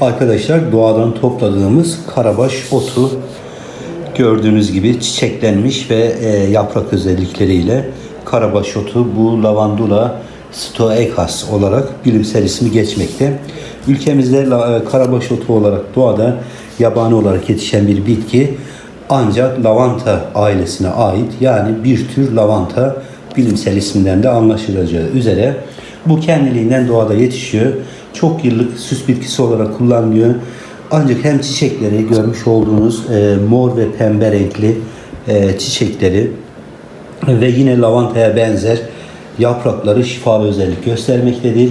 Arkadaşlar doğadan topladığımız karabaş otu gördüğünüz gibi çiçeklenmiş ve e, yaprak özellikleriyle karabaş otu bu lavandula stoekas olarak bilimsel ismi geçmekte. Ülkemizde e, karabaş otu olarak doğada yabani olarak yetişen bir bitki ancak lavanta ailesine ait yani bir tür lavanta bilimsel isminden de anlaşılacağı üzere bu kendiliğinden doğada yetişiyor. Çok yıllık süs bitkisi olarak kullanılıyor. Ancak hem çiçekleri görmüş olduğunuz e, mor ve pembe renkli e, çiçekleri ve yine lavantaya benzer yaprakları şifalı özellik göstermektedir.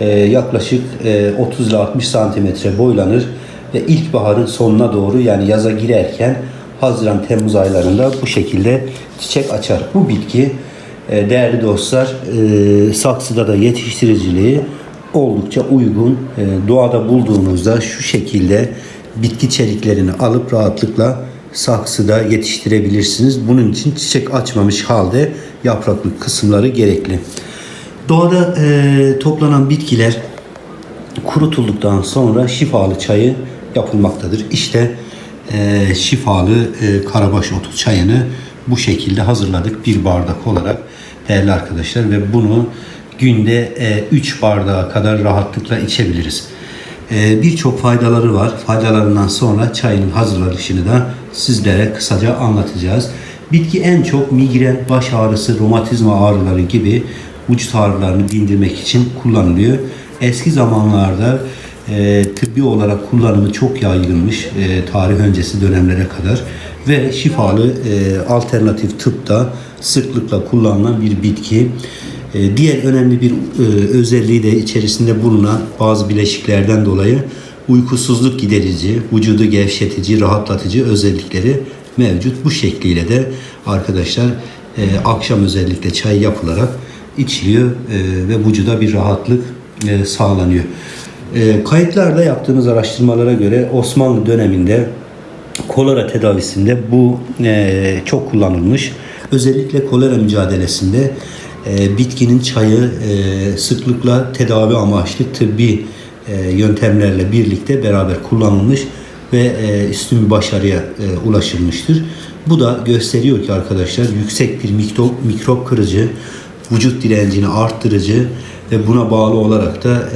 E, yaklaşık e, 30 ile 60 santimetre boylanır ve ilkbaharın sonuna doğru yani yaza girerken Haziran-Temmuz aylarında bu şekilde çiçek açar. Bu bitki e, değerli dostlar e, saksıda da yetiştiriciliği oldukça uygun. E, doğada bulduğunuzda şu şekilde bitki çeliklerini alıp rahatlıkla saksıda yetiştirebilirsiniz. Bunun için çiçek açmamış halde yapraklı kısımları gerekli. Doğada e, toplanan bitkiler kurutulduktan sonra şifalı çayı yapılmaktadır. İşte e, şifalı e, karabaş otu çayını bu şekilde hazırladık bir bardak olarak değerli arkadaşlar ve bunu günde 3 bardağa kadar rahatlıkla içebiliriz. E, Birçok faydaları var. Faydalarından sonra çayın hazırlanışını da sizlere kısaca anlatacağız. Bitki en çok migren, baş ağrısı, romatizma ağrıları gibi vücut ağrılarını dindirmek için kullanılıyor. Eski zamanlarda e, tıbbi olarak kullanımı çok yaygınmış e, tarih öncesi dönemlere kadar ve şifalı e, alternatif tıpta sıklıkla kullanılan bir bitki. E, diğer önemli bir e, özelliği de içerisinde bulunan bazı bileşiklerden dolayı uykusuzluk giderici, vücudu gevşetici, rahatlatıcı özellikleri mevcut. Bu şekliyle de arkadaşlar e, akşam özellikle çay yapılarak içiliyor e, ve vücuda bir rahatlık sağlanıyor. Kayıtlarda yaptığımız araştırmalara göre Osmanlı döneminde kolera tedavisinde bu çok kullanılmış. Özellikle kolera mücadelesinde e, bitkinin çayı e, sıklıkla tedavi amaçlı tıbbi e, yöntemlerle birlikte beraber kullanılmış ve e, üstün bir başarıya e, ulaşılmıştır. Bu da gösteriyor ki arkadaşlar yüksek bir mikrop, mikrop kırıcı, vücut direncini arttırıcı ve buna bağlı olarak da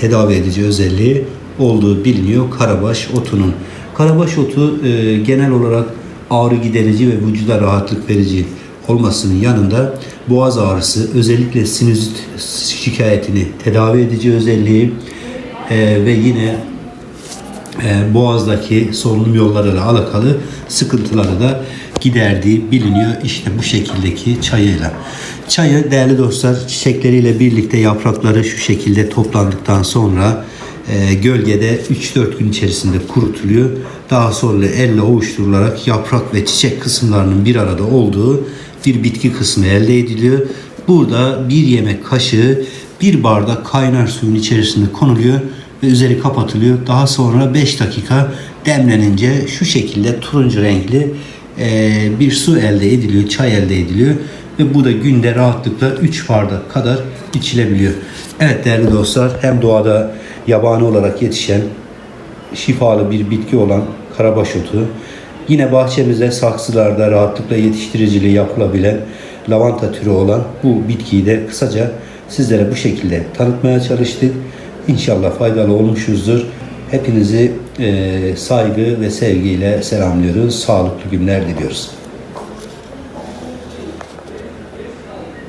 tedavi edici özelliği olduğu biliniyor karabaş otunun. Karabaş otu genel olarak ağrı giderici ve vücuda rahatlık verici olmasının yanında boğaz ağrısı, özellikle sinüzit şikayetini tedavi edici özelliği e, ve yine e, boğazdaki solunum yollarıyla alakalı sıkıntıları da giderdiği biliniyor. İşte bu şekildeki çayıyla. Çayı değerli dostlar çiçekleriyle birlikte yaprakları şu şekilde toplandıktan sonra e, gölgede 3-4 gün içerisinde kurutuluyor. Daha sonra elle ovuşturularak yaprak ve çiçek kısımlarının bir arada olduğu bir bitki kısmı elde ediliyor. Burada bir yemek kaşığı bir bardak kaynar suyun içerisinde konuluyor ve üzeri kapatılıyor. Daha sonra 5 dakika demlenince şu şekilde turuncu renkli e, bir su elde ediliyor, çay elde ediliyor ve bu da günde rahatlıkla 3 bardak kadar içilebiliyor. Evet değerli dostlar hem doğada yabani olarak yetişen şifalı bir bitki olan karabaş otu yine bahçemizde saksılarda rahatlıkla yetiştiriciliği yapılabilen lavanta türü olan bu bitkiyi de kısaca sizlere bu şekilde tanıtmaya çalıştık. İnşallah faydalı olmuşuzdur. Hepinizi e, saygı ve sevgiyle selamlıyoruz. Sağlıklı günler diliyoruz.